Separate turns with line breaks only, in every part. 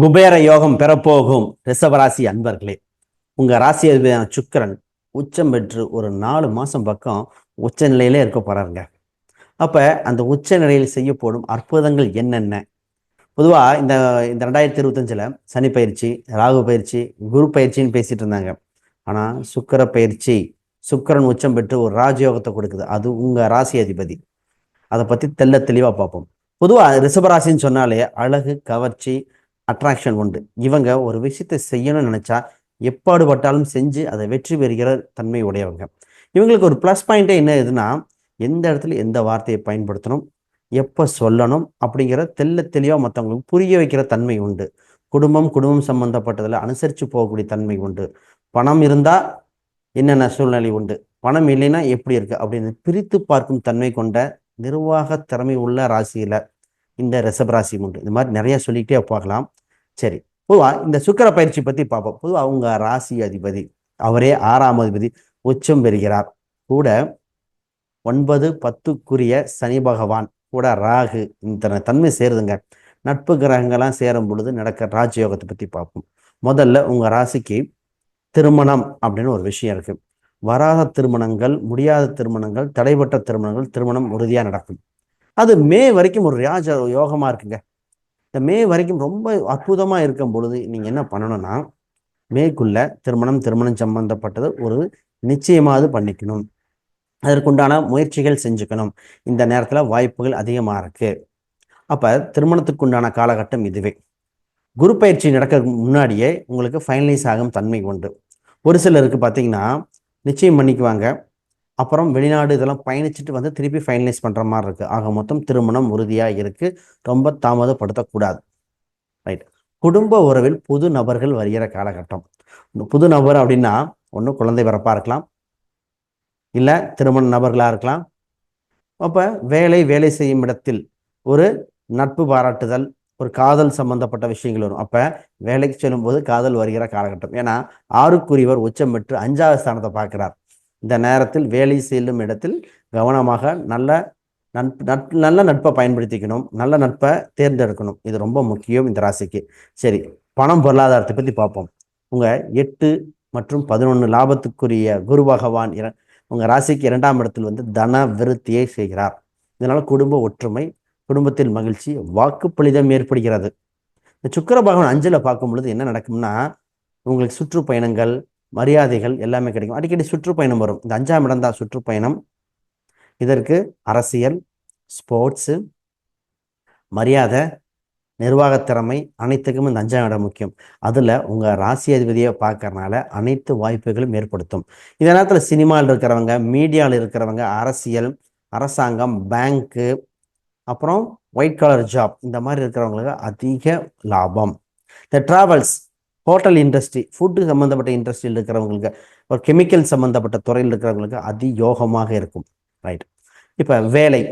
குபேர யோகம் பெறப்போகும் ரிஷபராசி அன்பர்களே உங்க ராசி அதிபதியான சுக்கிரன் உச்சம் பெற்று ஒரு நாலு மாசம் பக்கம் உச்ச நிலையிலே இருக்க போறாருங்க. அப்ப அந்த உச்ச நிலையில் செய்யப்படும் அற்புதங்கள் என்னென்ன? பொதுவா இந்த இந்த ரெண்டாயிரத்தி இருபத்தஞ்சில் சனி பயிற்சி ராகு பயிற்சி குரு பயிற்சின்னு பேசிட்டு இருந்தாங்க. ஆனா சுக்கிர பயிற்சி சுக்கிரன் உச்சம் பெற்று ஒரு ராஜயோகத்தை கொடுக்குது. அது உங்க ராசி அதிபதி. அதை பத்தி தெள்ள தெளிவா பார்ப்போம். பொதுவா ரிஷபராசின்னு சொன்னாலே அழகு கவர்ச்சி அட்ராக்ஷன் உண்டு. இவங்க ஒரு விஷயத்தை செய்யணும்னு நினச்சா எப்பாடுபட்டாலும் செஞ்சு அதை வெற்றி பெறுகிற தன்மை உடையவங்க. இவங்களுக்கு ஒரு ப்ளஸ் பாயிண்ட்டே என்ன எதுனா எந்த இடத்துல எந்த வார்த்தையை பயன்படுத்தணும் எப்போ சொல்லணும் அப்படிங்கிற தெல்ல தெளிவாக மற்றவங்களுக்கு புரிய வைக்கிற தன்மை உண்டு. குடும்பம் குடும்பம் சம்பந்தப்பட்டதில் அனுசரித்து போகக்கூடிய தன்மை உண்டு. பணம் இருந்தால் என்னென்ன சூழ்நிலை உண்டு? பணம் இல்லைன்னா எப்படி இருக்குது அப்படின்னு பிரித்து பார்க்கும் தன்மை கொண்ட நிர்வாக திறமை உள்ள ராசியில் இந்த ரிஷப உண்டு இந்த மாதிரி நிறைய சொல்லிக்கிட்டே பார்க்கலாம். சரி பொதுவா இந்த சுக்கிர பயிற்சி பற்றி பார்ப்போம். பொதுவா அவங்க ராசி அதிபதி அவரே ஆறாம் அதிபதி உச்சம் பெறுகிறார். கூட ஒன்பது பத்துக்குரிய சனி பகவான் கூட ராகு இந்த தன்மை சேருதுங்க. நட்பு கிரகங்கள்லாம் சேரும் பொழுது நடக்கிற ராஜயோகத்தை பற்றி பார்ப்போம். முதல்ல உங்கள் ராசிக்கு திருமணம் அப்படின்னு ஒரு விஷயம் இருக்குது வராத திருமணங்கள் முடியாத திருமணங்கள் தடைபட்ட திருமணங்கள் திருமணம் உறுதியாக நடக்கும். அது மே வரைக்கும் ஒரு ராஜ யோகமாக இருக்குங்க. இந்த மே வரைக்கும் ரொம்ப அற்புதமாக இருக்கும் பொழுது நீங்கள் என்ன பண்ணணும்னா மேக்குள்ள திருமணம் திருமணம் சம்பந்தப்பட்டது ஒரு நிச்சயமாவது பண்ணிக்கணும். அதற்குண்டான முயற்சிகள் செஞ்சுக்கணும். இந்த நேரத்தில் வாய்ப்புகள் அதிகமாக இருக்கு. அப்போ திருமணத்துக்குண்டான காலகட்டம் இதுவே. குரு பயிற்சி நடக்க முன்னாடியே உங்களுக்கு ஃபைனலைஸ் ஆகும் தன்மை உண்டு. ஒரு சிலருக்கு பார்த்தீங்கன்னா நிச்சயம் பண்ணிக்குவாங்க. அப்புறம் வெளிநாடு இதெல்லாம் பயணிச்சுட்டு வந்து திருப்பி ஃபைனலைஸ் பண்ணுற மாதிரி இருக்குது ஆக மொத்தம் திருமணம் உறுதியாக இருக்குது ரொம்ப தாமதப்படுத்தக்கூடாது. ரைட் குடும்ப உறவில் புது நபர்கள் வருகிற காலகட்டம். புது நபர் அப்படின்னா ஒன்று குழந்தை பிறப்பாக இருக்கலாம். இல்லை திருமண நபர்களாக இருக்கலாம். அப்போ வேலை வேலை செய்யும் இடத்தில் ஒரு நட்பு பாராட்டுதல் ஒரு காதல் சம்பந்தப்பட்ட விஷயங்கள் வரும். அப்போ வேலைக்கு செல்லும்போது காதல் வருகிற காலகட்டம். ஏன்னா ஆறுக்குரியவர் உச்சம் பெற்று அஞ்சாவது ஸ்தானத்தை பார்க்கிறார். இந்த நேரத்தில் வேலை செல்லும் இடத்தில் கவனமாக நல்ல நட்பு நட் நல்ல நட்பை பயன்படுத்திக்கணும். நல்ல நட்பை தேர்ந்தெடுக்கணும். இது ரொம்ப முக்கியம் இந்த ராசிக்கு. சரி பணம் பொருளாதாரத்தை பற்றி பார்ப்போம். உங்கள் எட்டு மற்றும் பதினொன்று லாபத்துக்குரிய குரு பகவான் இர உங்கள் ராசிக்கு இரண்டாம் இடத்தில் வந்து தன விருத்தியை செய்கிறார். இதனால் குடும்ப ஒற்றுமை குடும்பத்தில் மகிழ்ச்சி வாக்குப்பளிதம் ஏற்படுகிறது. இந்த சுக்கர பகவான் அஞ்சலை பார்க்கும் பொழுது என்ன நடக்கும்னா உங்களுக்கு சுற்றுப்பயணங்கள் மரியாதைகள் எல்லாமே கிடைக்கும். அடிக்கடி சுற்றுப்பயணம் வரும். இந்த அஞ்சாம் இடம் தான் சுற்றுப்பயணம். இதற்கு அரசியல் ஸ்போர்ட்ஸு மரியாதை நிர்வாகத்திறமை அனைத்துக்கும் இந்த அஞ்சாம் இடம் முக்கியம். அதில் உங்கள் ராசி அதிபதியை பார்க்கறனால அனைத்து வாய்ப்புகளும் ஏற்படுத்தும். இந்த நேரத்தில் சினிமாவில் இருக்கிறவங்க மீடியாவில் இருக்கிறவங்க அரசியல் அரசாங்கம் பேங்க்கு அப்புறம் ஒயிட் கலர் ஜாப் இந்த மாதிரி இருக்கிறவங்களுக்கு அதிக லாபம். இந்த ட்ராவல்ஸ் ஹோட்டல் இண்டஸ்ட்ரி ஃபுட்டு சம்மந்தப்பட்ட இண்டஸ்ட்ரியில் இருக்கிறவங்களுக்கு ஒரு கெமிக்கல் சம்மந்தப்பட்ட துறையில் இருக்கிறவங்களுக்கு அதி யோகமாக இருக்கும். ரைட் இப்போ வேலை.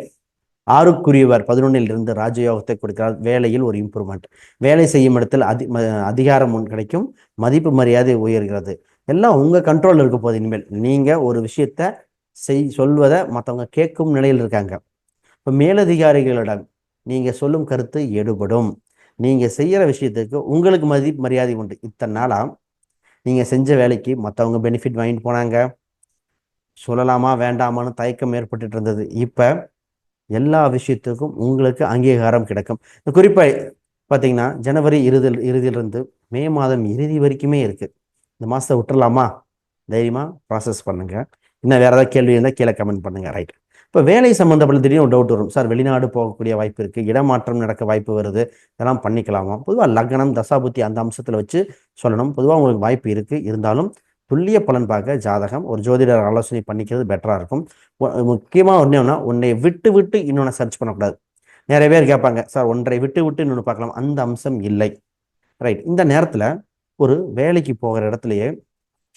ஆறுக்குரியவர் பதினொன்னில் இருந்து ராஜயோகத்தை கொடுக்கிறார். வேலையில் ஒரு இம்ப்ரூவ்மெண்ட் வேலை செய்யும் இடத்தில் அதி அதிகாரம் கிடைக்கும். மதிப்பு மரியாதை உயர்கிறது. எல்லாம் உங்கள் கண்ட்ரோலில் இருக்க போது இனிமேல். நீங்கள் ஒரு விஷயத்த செய் சொல்வதை மற்றவங்க கேட்கும் நிலையில் இருக்காங்க. இப்போ மேலதிகாரிகளிடம் நீங்கள் சொல்லும் கருத்து எடுபடும். நீங்கள் செய்கிற விஷயத்துக்கு உங்களுக்கு மதிப்பு மரியாதை உண்டு. இத்தனை நாளாக நீங்கள் செஞ்ச வேலைக்கு மற்றவங்க பெனிஃபிட் வாங்கிட்டு போனாங்க. சொல்லலாமா வேண்டாமான்னு தயக்கம் ஏற்பட்டுட்டு இருந்தது. இப்போ எல்லா விஷயத்துக்கும் உங்களுக்கு அங்கீகாரம் கிடைக்கும். குறிப்பாக பார்த்தீங்கன்னா ஜனவரி இறுதி இறுதியிலிருந்து மே மாதம் இறுதி வரைக்குமே இருக்குது இந்த மாதத்தை விட்டுறலாமா? தைரியமாக ப்ராசஸ் பண்ணுங்கள் இன்னும் வேறு ஏதாவது கேள்வி இருந்தால் கீழே கமெண்ட் பண்ணுங்கள் ரைட் இப்போ வேலை சம்மந்தப்பட்ட திடீர்னு ஒரு டவுட் வரும். சார் வெளிநாடு போகக்கூடிய வாய்ப்பு இருக்குது இடமாற்றம் நடக்க வாய்ப்பு வருது. இதெல்லாம் பண்ணிக்கலாமா? பொதுவாக லக்னம் தசாபுத்தி அந்த அம்சத்தில் வச்சு சொல்லணும். பொதுவாக உங்களுக்கு வாய்ப்பு இருக்குது இருந்தாலும் துல்லிய பலன் பார்க்க ஜாதகம் ஒரு ஜோதிடர் ஆலோசனை பண்ணிக்கிறது பெட்டராக இருக்கும். முக்கியமாக ஒன்றேன்னா உன்னை விட்டு விட்டு இன்னொன்று சர்ச் பண்ணக்கூடாது. நிறைய பேர் கேட்பாங்க சார் ஒன்றை விட்டு விட்டு இன்னொன்று பார்க்கலாம். அந்த அம்சம் இல்லை. ரைட் இந்த நேரத்தில் ஒரு வேலைக்கு போகிற இடத்துலையே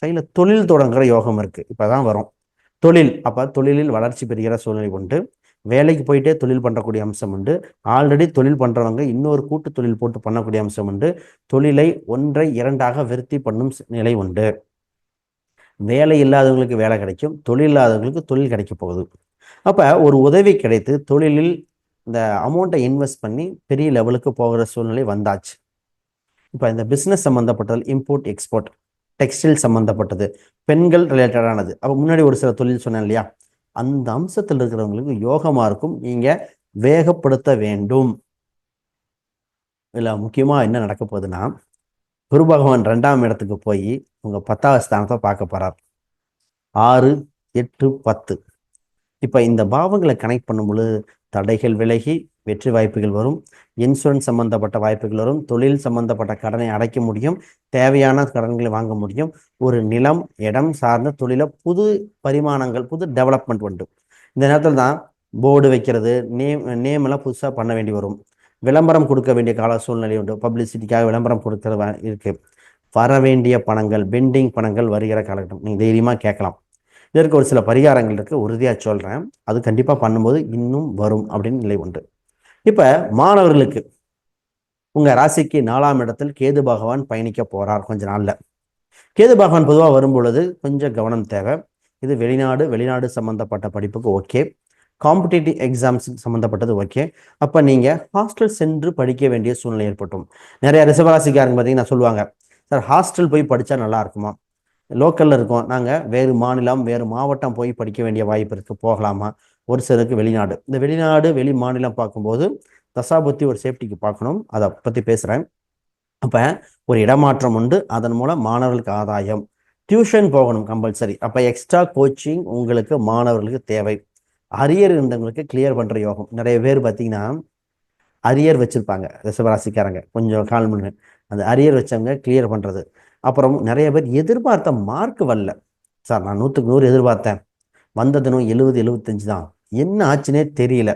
கையில் தொழில் தொடங்குகிற யோகம் இருக்குது இப்போ தான் வரும். தொழில் அப்போ தொழிலில் வளர்ச்சி பெறுகிற சூழ்நிலை உண்டு. வேலைக்கு போயிட்டே தொழில் பண்ணக்கூடிய அம்சம் உண்டு. ஆல்ரெடி தொழில் பண்ணுறவங்க இன்னொரு கூட்டு தொழில் போட்டு பண்ணக்கூடிய அம்சம் உண்டு. தொழிலை ஒன்றை இரண்டாக விருத்தி பண்ணும் நிலை உண்டு. வேலை இல்லாதவங்களுக்கு வேலை கிடைக்கும். தொழில் இல்லாதவங்களுக்கு தொழில் கிடைக்க போகுது. அப்போ ஒரு உதவி கிடைத்து தொழிலில் இந்த அமௌண்ட்டை இன்வெஸ்ட் பண்ணி பெரிய லெவலுக்கு போகிற சூழ்நிலை வந்தாச்சு. இப்போ இந்த பிஸ்னஸ் சம்மந்தப்பட்டது இம்போர்ட் எக்ஸ்போர்ட் டெக்ஸ்டைல் சம்மந்தப்பட்டது பெண்கள் ரிலேட்டடானது அப்போ முன்னாடி ஒரு சில தொழில் சொன்னேன் இல்லையா? அந்த அம்சத்தில் இருக்கிறவங்களுக்கு யோகமாக இருக்கும் நீங்கள் வேகப்படுத்த வேண்டும். இதில் முக்கியமாக என்ன நடக்க போகுதுன்னா குரு பகவான் ரெண்டாம் இடத்துக்கு போய் உங்கள் பத்தாவது ஸ்தானத்தை பார்க்க போகிறார் ஆறு எட்டு பத்து. இப்போ இந்த பாவங்களை கனெக்ட் பண்ணும் பொழுது தடைகள் விலகி வெற்றி வாய்ப்புகள் வரும். இன்சூரன்ஸ் சம்பந்தப்பட்ட வாய்ப்புகள் வரும். தொழில் சம்பந்தப்பட்ட கடனை அடைக்க முடியும். தேவையான கடன்களை வாங்க முடியும். ஒரு நிலம் இடம் சார்ந்த தொழில புது பரிமாணங்கள் புது டெவலப்மெண்ட் உண்டு. இந்த நேரத்தில் தான் போர்டு வைக்கிறது நேம் நேம் எல்லாம் புதுசாக பண்ண வேண்டி வரும். விளம்பரம் கொடுக்க வேண்டிய கால சூழ்நிலை உண்டு. பப்ளிசிட்டிக்காக விளம்பரம் கொடுக்கறது இருக்குது வர வேண்டிய பணங்கள் பெண்டிங் பணங்கள் வருகிற காலகட்டம். நீங்கள் தைரியமாக கேட்கலாம். இதற்கு ஒரு சில பரிகாரங்கள் இருக்குது உறுதியாக சொல்கிறேன் அது கண்டிப்பாக பண்ணும்போது இன்னும் வரும் அப்படின்னு நிலை உண்டு. இப்போ மாணவர்களுக்கு உங்கள் ராசிக்கு நாலாம் இடத்தில் கேது பகவான் பயணிக்க போகிறார் கொஞ்ச நாளில். கேது பகவான் பொதுவாக வரும்பொழுது கொஞ்சம் கவனம் தேவை. இது வெளிநாடு வெளிநாடு சம்மந்தப்பட்ட படிப்புக்கு ஓகே. காம்படிட்டிவ் எக்ஸாம்ஸ் சம்மந்தப்பட்டது ஓகே. அப்போ நீங்கள் ஹாஸ்டல் சென்று படிக்க வேண்டிய சூழ்நிலை ஏற்பட்டும். நிறைய ரிசவராசிக்காரங்க பார்த்தீங்கன்னா சொல்லுவாங்க சார் ஹாஸ்டல் போய் படித்தா நல்லா இருக்குமா? லோக்கலில் இருக்கோம். நாங்கள் வேறு மாநிலம் வேறு மாவட்டம் போய் படிக்க வேண்டிய வாய்ப்பு இருக்குது போகலாமா? ஒரு சிலருக்கு வெளிநாடு. இந்த வெளிநாடு வெளி மாநிலம் பார்க்கும்போது தசாபுத்தி ஒரு சேஃப்டிக்கு பார்க்கணும். அதை பற்றி பேசுகிறேன் அப்போ ஒரு இடமாற்றம் உண்டு. அதன் மூலம் மாணவர்களுக்கு ஆதாயம். டியூஷன் போகணும் கம்பல்சரி. அப்போ எக்ஸ்ட்ரா கோச்சிங் உங்களுக்கு மாணவர்களுக்கு தேவை. அரியர் இருந்தவங்களுக்கு கிளியர் பண்ணுற யோகம். நிறைய பேர் பார்த்தீங்கன்னா அரியர் வச்சுருப்பாங்க. ரிசவராசிக்காரங்க கொஞ்சம் கால் மணி அந்த அரியர் வச்சவங்க கிளியர் பண்ணுறது அப்புறம் நிறைய பேர் எதிர்பார்த்த மார்க் வரல. சார் நான் நூற்றுக்கு நூறு எதிர்பார்த்தேன். வந்ததுனும் எழுபது எழுபத்தஞ்சு தான். என்ன ஆச்சுன்னே தெரியல.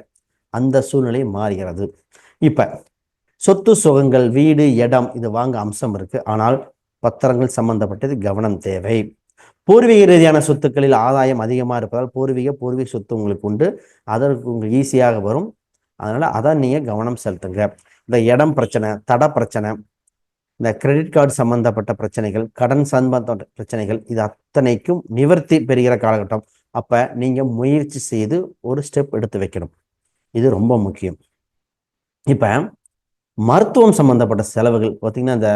அந்த சூழ்நிலை மாறுகிறது. இப்போ சொத்து சுகங்கள் வீடு இடம் இது வாங்க அம்சம் இருக்குது ஆனால் பத்திரங்கள் சம்பந்தப்பட்டது கவனம் தேவை. பூர்வீக ரீதியான சொத்துக்களில் ஆதாயம் அதிகமாக இருப்பதால் பூர்வீக பூர்வீக சொத்து உங்களுக்கு உண்டு. அதற்கு உங்களுக்கு ஈஸியாக வரும். அதனால் அதை நீங்கள் கவனம் செலுத்துங்க. இந்த இடம் பிரச்சனை தட பிரச்சனை இந்த கிரெடிட் கார்டு சம்பந்தப்பட்ட பிரச்சனைகள் கடன் சம்பந்தப்பட்ட பிரச்சனைகள் இது அத்தனைக்கும் நிவர்த்தி பெறுகிற காலகட்டம். அப்போ நீங்கள் முயற்சி செய்து ஒரு ஸ்டெப் எடுத்து வைக்கணும். இது ரொம்ப முக்கியம். இப்போ மருத்துவம் சம்பந்தப்பட்ட செலவுகள் பார்த்தீங்கன்னா இந்த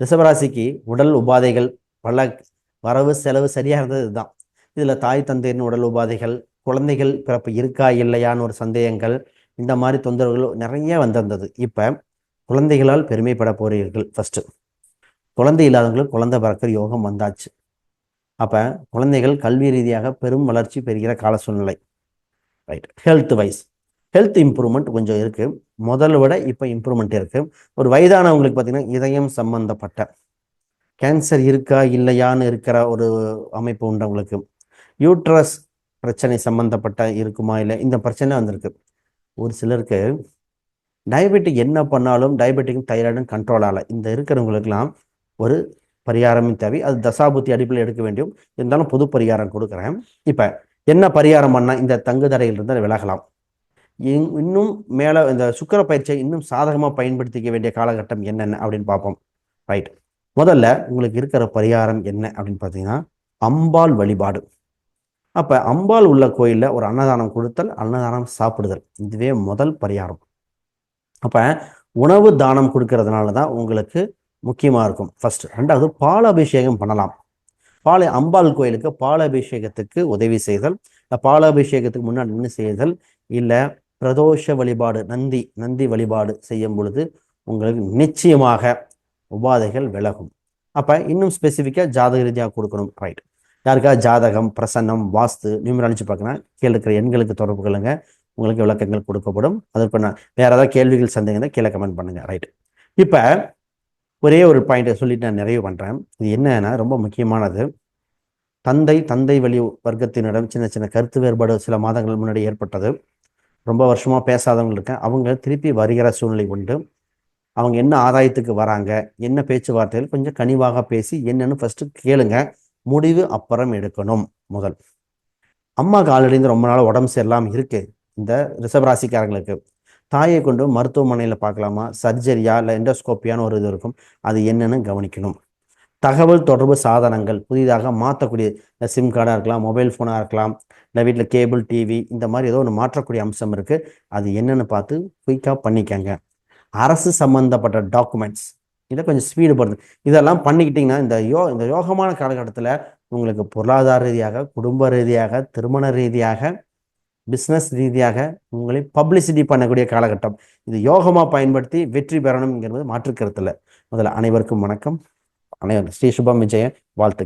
ரிஷபராசிக்கு உடல் உபாதைகள் பல வரவு செலவு சரியாக இருந்தது இதுதான் இதில் தாய் தந்தையின் உடல் உபாதைகள் குழந்தைகள் பிறப்பு இருக்கா இல்லையான்னு ஒரு சந்தேகங்கள் இந்த மாதிரி தொந்தரவுகள் நிறைய வந்திருந்தது. இப்போ குழந்தைகளால் பெருமைப்பட போகிறீர்கள் ஃபஸ்ட்டு குழந்தை இல்லாதவங்களுக்கு குழந்தை பிறக்கிற யோகம் வந்தாச்சு. அப்போ குழந்தைகள் கல்வி ரீதியாக பெரும் வளர்ச்சி பெறுகிற கால சூழ்நிலை. Right health wise health improvement கொஞ்சம் இருக்குது முதல்ல விட இப்போ இம்ப்ரூவ்மெண்ட் இருக்குது ஒரு வயதானவங்களுக்கு பார்த்திங்கன்னா இதயம் சம்பந்தப்பட்ட கேன்சர் இருக்கா இல்லையான்னு இருக்கிற ஒரு அமைப்பு உண்டவங்களுக்கு யூட்ரஸ் பிரச்சனை சம்மந்தப்பட்ட இருக்குமா இல்லை? இந்த பிரச்சனை வந்திருக்கு. ஒரு சிலருக்கு டயபெட்டிக் என்ன பண்ணாலும் டயபெட்டிக்கும் தைராய்டும் கண்ட்ரோல் ஆகலை இந்த இருக்கிறவங்களுக்கெல்லாம் ஒரு பரிகாரமும் தேவை. அது தசாபுத்தி அடிப்படையில் எடுக்க வேண்டும் இருந்தாலும் பொது பரிகாரம் கொடுக்குறேன். இப்போ என்ன பரிகாரம் பண்ணால் இந்த தங்கு தடையிலிருந்து விலகலாம். இன்னும் மேலே இந்த சுக்கர பயிற்சியை இன்னும் சாதகமாக பயன்படுத்திக்க வேண்டிய காலகட்டம் என்னென்ன அப்படின்னு பார்ப்போம். ரைட் முதல்ல உங்களுக்கு இருக்கிற பரிகாரம் என்ன அப்படின்னு பார்த்தீங்கன்னா அம்பாள் வழிபாடு. அப்போ அம்பாள் உள்ள கோயிலில் ஒரு அன்னதானம் கொடுத்தல் அன்னதானம் சாப்பிடுதல். இதுவே முதல் பரிகாரம். அப்போ உணவு தானம் கொடுக்கறதுனால தான் உங்களுக்கு முக்கியமாக இருக்கும். ஃபர்ஸ்ட் ரெண்டாவது பால் அபிஷேகம் பண்ணலாம். பால அம்பாள் கோயிலுக்கு பால் அபிஷேகத்துக்கு உதவி செய்தல். பால் அபிஷேகத்துக்கு முன்னாடி நின்று செய்தல். இல்லை பிரதோஷ வழிபாடு நந்தி நந்தி வழிபாடு செய்யும் பொழுது உங்களுக்கு நிச்சயமாக உபாதைகள் விலகும். அப்போ இன்னும் ஸ்பெசிஃபிக்காக ஜாதக ரீதியாக கொடுக்கணும். ரைட் யாருக்கா ஜாதகம் பிரசன்னம் வாஸ்து நியூமராலஜி பார்க்கணும் கீழே இருக்கிற எண்களுக்கு தொடர்பு கொள்ளுங்கள் உங்களுக்கு விளக்கங்கள் கொடுக்கப்படும். அதற்கு நான் வேறு ஏதாவது கேள்விகள் சந்தேகம் கீழே கமெண்ட் பண்ணுங்கள் ரைட் இப்போ ஒரே ஒரு பாயிண்ட்டை சொல்லிட்டு நான் நிறைவு பண்ணுறேன் இது என்னன்னா ரொம்ப முக்கியமானது. தந்தை தந்தை வழி வர்க்கத்தினரிடம் சின்ன சின்ன கருத்து வேறுபாடு சில மாதங்கள் முன்னாடி ஏற்பட்டது. ரொம்ப வருஷமாக பேசாதவங்க இருக்கேன் அவங்க திருப்பி வருகிற சூழ்நிலை உண்டு. அவங்க என்ன ஆதாயத்துக்கு வராங்க என்ன பேச்சுவார்த்தைகள் கொஞ்சம் கனிவாக பேசி என்னன்னு ஃபஸ்ட்டு கேளுங்க. முடிவு அப்புறம் எடுக்கணும் முதல். அம்மாவுக்கு ஆல்ரெடி ரொம்ப நாள் உடம்பு சரியில்லாமல் இருக்குது இந்த ரிசவராசிக்காரங்களுக்கு தாயை கொண்டு மருத்துவமனையில் பார்க்கலாமா? சர்ஜரியா? இல்லை எண்டோஸ்கோப்பியான்னு ஒரு இது இருக்கும். அது என்னன்னு கவனிக்கணும். தகவல் தொடர்பு சாதனங்கள் புதிதாக மாற்றக்கூடிய இந்த சிம் கார்டாக இருக்கலாம் மொபைல் ஃபோனாக இருக்கலாம் இல்லை வீட்டில் கேபிள் டிவி இந்த மாதிரி ஏதோ ஒன்று மாற்றக்கூடிய அம்சம் இருக்குது அது என்னென்னு பார்த்து குயிக்காக பண்ணிக்கங்க. அரசு சம்மந்தப்பட்ட டாக்குமெண்ட்ஸ். இதை கொஞ்சம் ஸ்பீடு படுது இதெல்லாம் பண்ணிக்கிட்டிங்கன்னா இந்த யோ இந்த யோகமான காலகட்டத்தில் உங்களுக்கு பொருளாதார ரீதியாக குடும்ப ரீதியாக திருமண ரீதியாக பிஸ்னஸ் ரீதியாக உங்களை பப்ளிசிட்டி பண்ணக்கூடிய காலகட்டம். இது யோகமாக பயன்படுத்தி வெற்றி பெறணுங்கிறது மாற்றுக்கருத்தில். முதல்ல அனைவருக்கும் வணக்கம். அனைவரும் ஸ்ரீ சுபம் விஜயன் வாழ்த்து